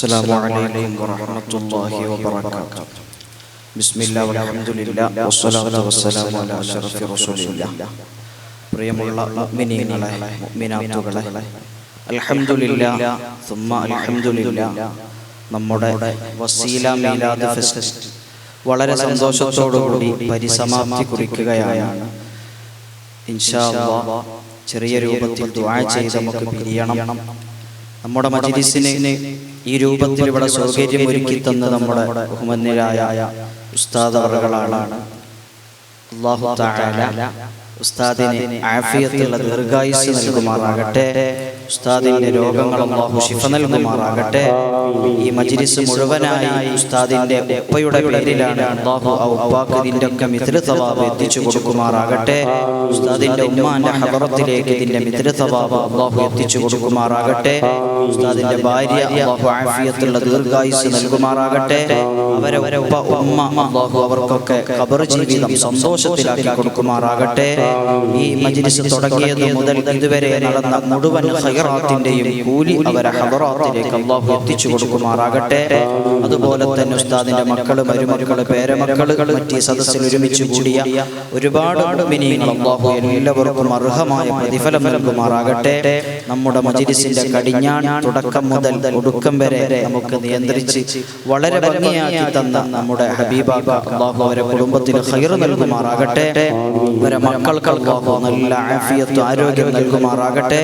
السلام عليكم ورحمة الله وبركاته بسم الله والحمد لله والصلاة والسلام على أشرف رسول الله പ്രിയമുള്ള മുഅ്മിനീങ്ങളെ മുഅ്മിനാത്തുകളെ അൽഹംദുലില്ലാ സുമ്മ അൽഹംദുലില്ലാ നമ്മുടെ വസീല മീലാദ് ഫെസ്റ്റ് വളരെ സന്തോഷത്തോടുകൂടി പരിസമാപ്തി കുറിക്കുകയാണ് ഇൻഷാ അല്ലാഹ് ചെറിയ രൂപത്തിൽ ദുആ ചെയ്ത് നമുക്ക് പിരിയണം നമ്മുടെ മജ്ലിസിന് ഈ രൂപത്തിൽ ഇവിടെ സൗകര്യം ഒരുക്കി തന്ന നമ്മുടെ ബഹുമന്യരായ ഉസ്താദ് അവറുകളാണ് അല്ലാഹു തആല ഉസ്താദിന് ആഫിയത്തുള്ള ദീർഘായുസ് നൽകുമാറാകട്ടെ. ഉസ്താദിന്റെ രോഗങ്ങൾ അല്ലാഹു ശിഫ നൽകുമാറാകട്ടെ. ഈ മജ്ലിസ് മുഴുവനായി ഉസ്താദിന്റെ ഉപ്പയുടെ പേരിലാണ് അല്ലാഹു ആ ഉപ്പാക്ക് ഇതിന്റെ ഒക്കെ മിത്ര സവാബ് എത്തിച്ചു കൊടുക്കുമാറാകട്ടെ. ഉസ്താദിന്റെ ഉമ്മാന്റെ ഹബറത്തിലേക്ക് ഇതിന്റെ മിത്ര സവാബ് അല്ലാഹു എത്തിച്ചു കൊടുക്കുമാറാകട്ടെ. ഉസ്താദിന്റെ ഭാര്യ അല്ലാഹു ആഫിയത്തുള്ള ദീർഘായുസ് നൽകുമാറാകട്ടെ. അവരെ ഉപ്പ ഉമ്മ അല്ലാഹു അവർക്കൊക്കെ ഖബർ ജീവിതം സന്തോഷത്തിലാക്കി കൊടുക്കുമാറാകട്ടെ. ഈ മജ്ലിസ് തുടങ്ങിയത് മുതൽ ഇതുവരെ നടന്ന മുഴുവൻ ഖൈറാത്തിന്റെയും കൂലി അവരെ ഹദറാത്തിലേക്ക് അള്ളാഹു എത്തിച്ചു കൊടുക്കുമാറാകട്ടെ. അതുപോലെ തന്നെ ഉസ്താദിന്റെ മക്കൾ മരുമക്കൾ പേരമക്കൾ മറ്റ് സദസ്സിൽ ഒരുമിച്ച് കൂടിയ ഒരുപാട് മിനിങ്ങൾ അല്ലാഹു എല്ലാവർക്കും അർഹമായ പ്രതിഫലം നൽകുമാറാകട്ടെ. നമ്മുടെ മജിരിസിന്റെ കടിഞ്ഞാൺ തുടക്കം മുതൽ ഒടുക്കം വരെ നമുക്ക് നിയന്ത്രിച്ച് വളരെ ഭംഗിയാക്കി തന്ന നമ്മുടെ ഹബീബാബ അള്ളാഹു അവരെ കുടുംബത്തിന് ഹൈർ നൽകുമാറാകട്ടെ. അവരെ മക്കൾക്ക് അള്ളാഹു നല്ല ആഫിയത്ത് ആരോഗ്യം നൽകുമാറാകട്ടെ.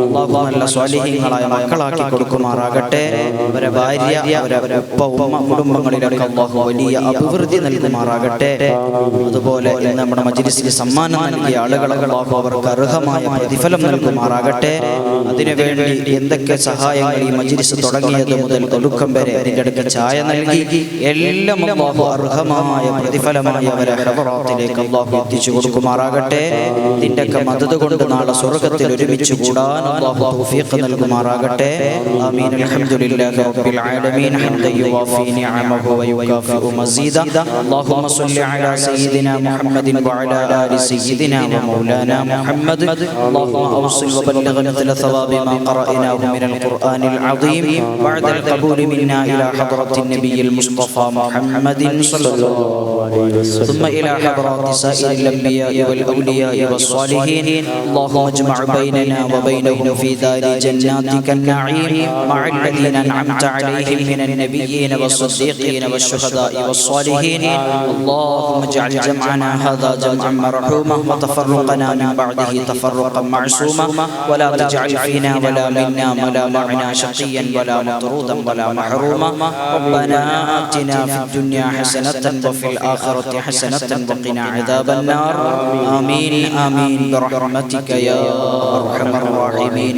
അള്ളാഹു നല്ല സ്വാലിഹ്യങ്ങളായ മക്കളാക്കി കൊടുക്കുമാറാകട്ടെ. അവരെ ഭാര്യ അവരെ ഉപ്പ ഉമ്മ കുടുംബങ്ങളിലൊക്കെ അള്ളാഹു വലിയ അഭിവൃദ്ധി നൽകുമാറാകട്ടെ. അതുപോലെ ഇന്ന് നമ്മുടെ മജ്ലിസിന് സമ്മാനം നൽകിയ ആളുകൾ അള്ളാഹു അവർക്ക് അർഹമായ പ്രതിഫലം നൽകുമാറാകട്ടെ. അതിനുവേണ്ടി എന്തൊക്കെ സഹായങ്ങൾ ഈ മജ്ലിസ് തുടങ്ങിയത് മുതൽ ഒടുക്കം വരെ അതിന്റെ അടുക്കൽ ചായ നൽകി എല്ലാം അള്ളാഹു അർഹമായ പ്രതിഫലമായി അവരെ ഹദറാത്തിലേക്ക് അള്ളാഹു എത്തിച്ചു കൊടുക്കുമാറാകട്ടെ. ഇതിന്റെയൊക്കെ മതത് കൊണ്ട് നാളെ സ്വർഗത്തിൽ ഒരുമിച്ച് കൂടാൻ അള്ളാഹു തൗഫീഖ് നൽകുമാറാകട്ടെ ആമീൻ അൽഹംദുലില്ലാഹി റബ്ബിൽ ആലമീൻ ഹംദൻ യുവാഫി നിഅമഹു വയുകാഫിഉ മസീദ اللهم صل على سيدنا محمد وعلى آل سيدنا ومولانا محمد اللهم أوصل وبلغ مثل ثواب ما قرأناه من القرآن العظيم بعد القبول منا إلى حضرة النبي المصطفى محمد صلى الله عليه وسلم ثم إلى حضرات سائر الأنبياء والأولياء والصالحين اللهم اجمع بيننا وبينهم في دار جناتك النعيم مع الذين أنعمت عليهم من النبيين والصديقين والشهداء والصالحين اللهم اجعل جمعنا هذا جمعا مرحوما وتفرقنا من بعده تفرقا معصوما ولا تجعل فينا ولا منا ولا معنا شقيا ولا مطرودا ولا محروما ربنا آتنا في الدنيا حسنة وفي الآخرة حسنة وقنا عذاب النار. آمين آمين برحمتك يا أرحم الراحمين.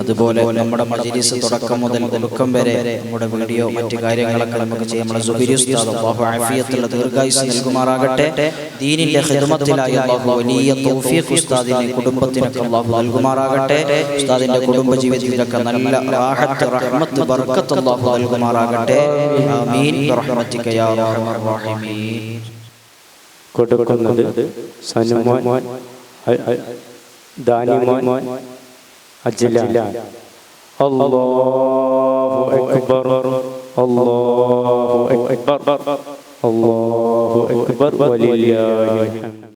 അതുപോലെ നമ്മുടെ മജ്ലിസ് തുടക്കം മുതൽ ഒടുക്കം വരെ നമ്മുടെ വീഡിയോ മറ്റു കാര്യങ്ങളൊക്കെ നമുക്ക് ചെയ്യാം. നമ്മുടെ ദീർഘായുസ് നൽകുമാറാകട്ടെ. ദീനിന്റെ വലിയ തൗഫീഖ് ഉസ്താദിനെ കുടുംബത്തിനൊക്കെ നൽകുമാറാകട്ടെ. ഉസ്താദിന്റെ കുടുംബ ജീവിതത്തിലൊക്കെ നല്ല റാഹത്ത് റഹ്മത്ത് ബർക്കത്ത് നൽകുമാറാകട്ടെ. ആമീൻ. യാ റഹീമീൻ കൊടുക്കുന്നത് സനുമോൻ ദാനിമോൻ الجلال الله أكبر. الله أكبر. الله أكبر. ولله الحمد.